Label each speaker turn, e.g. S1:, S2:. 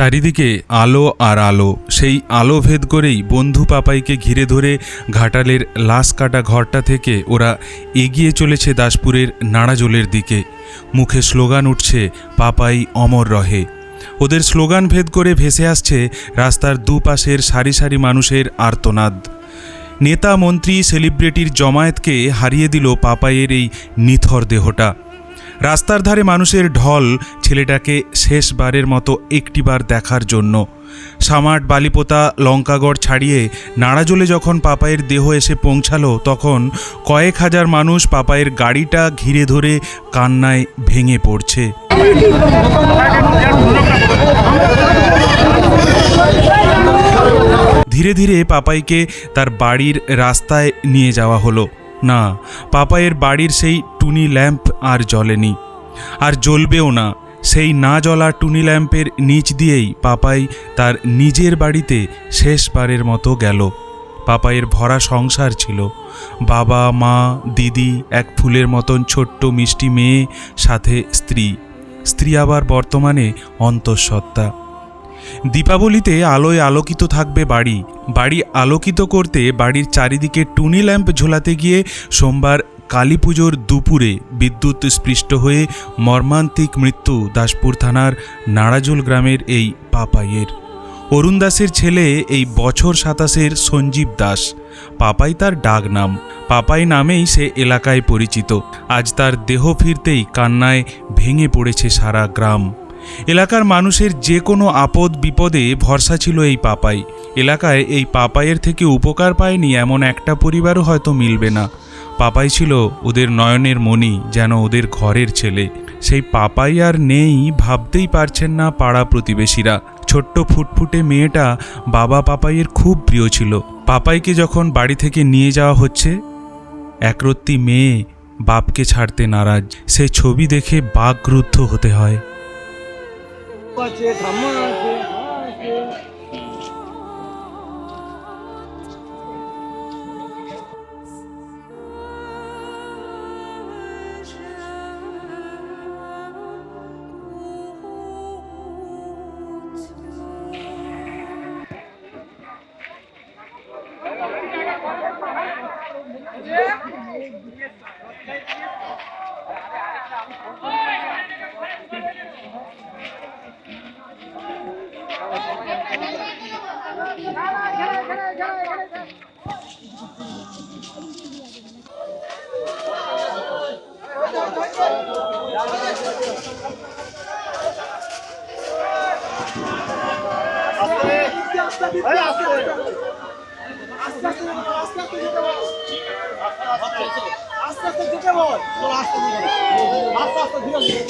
S1: চারিদিকে আলো আর আলো। সেই আলো ভেদ করেই বন্ধু পাপাইকে ঘিরে ধরে ঘাটালের লাশ কাটা ঘরটা থেকে ওরা এগিয়ে চলেছে দাসপুরের নাড়াজোলের দিকে। মুখে স্লোগান উঠছে, পাপাই অমর রহে। ওদের স্লোগান ভেদ করে ভেসে আসছে রাস্তার দুপাশের সারি সারি মানুষের আর্তনাদ। নেতা, মন্ত্রী, সেলিব্রিটির জমায়েতকে হারিয়ে দিল পাপাইয়ের এই নিথর দেহটা। রাস্তার ধারে মানুষের ঢল ছেলেটাকে শেষবারের মতো একটিবার দেখার জন্য। সামাট, বালিপোতা, লঙ্কাগড় ছাড়িয়ে নাড়াজোলে যখন পাপায়ের দেহ এসে পৌঁছালো, তখন কয়েক হাজার মানুষ পাপায়ের গাড়িটা ঘিরে ধরে কান্নায় ভেঙে পড়ছে। ধীরে ধীরে পাপাইকে তার বাড়ির রাস্তায় নিয়ে যাওয়া হলো। না পাপায়ের বাড়ির সেই টুনি ল্যাম্প আর জ্বলেনি। আর জ্বলবেও না, সেই না জ্বলা টুনি ল্যাম্পের নিচ দিয়েই পাপাই তার নিজের বাড়িতে শেষবারের মতো গেল। পাপাইয়ের ভরা সংসার ছিল। বাবা, মা, দিদি, এক ফুলের মতন ছোট্ট মিষ্টি মেয়ে, সাথে স্ত্রী। স্ত্রী আবার বর্তমানে অন্তঃসত্ত্বা। দীপাবলিতে আলোয় আলোকিত থাকবে বাড়ি। বাড়ি আলোকিত করতে বাড়ির চারিদিকে টুনি ল্যাম্প ঝোলাতে গিয়ে সোমবার কালী পুজোর দুপুরে বিদ্যুৎ স্পৃষ্ট হয়ে মর্মান্তিক মৃত্যু দাসপুর থানার নাড়াজোল গ্রামের এই পাপাইয়ের। অরুণ দাসের ছেলে এই বছর সাতাশের সঞ্জীব দাস। পাপাই তার ডাক নাম। পাপাই নামেই সে এলাকায় পরিচিত। আজ তার দেহ ফিরতেই কান্নায় ভেঙে পড়েছে সারা গ্রাম। এলাকার মানুষের যে কোনো আপদ বিপদে ভরসা ছিল এই পাপাই। এলাকায় এই পাপাইয়ের থেকে উপকার পায়নি এমন একটা পরিবারও হয়তো মিলবে না। পাপাই ছিল ওদের নয়নের মণি, যেন ওদের ঘরের ছেলে। সেই পাপাই আর নেই ভাবতেই পারছেন না পাড়া প্রতিবেশীরা। ছোট্ট ফুটফুটে মেয়েটা বাবা পাপাইয়ের খুব প্রিয় ছিল। পাপাইকে যখন বাড়ি থেকে নিয়ে যাওয়া হচ্ছে, একরত্তি মেয়ে বাপকে ছাড়তে নারাজ। সে ছবি দেখে বাকরুদ্ধ হতে হয়।
S2: আছে ঠাম্মা আছে মা আস্তে আস্তে যেতে বল আস্তে আস্তে আস্তে ধীরে ধীরে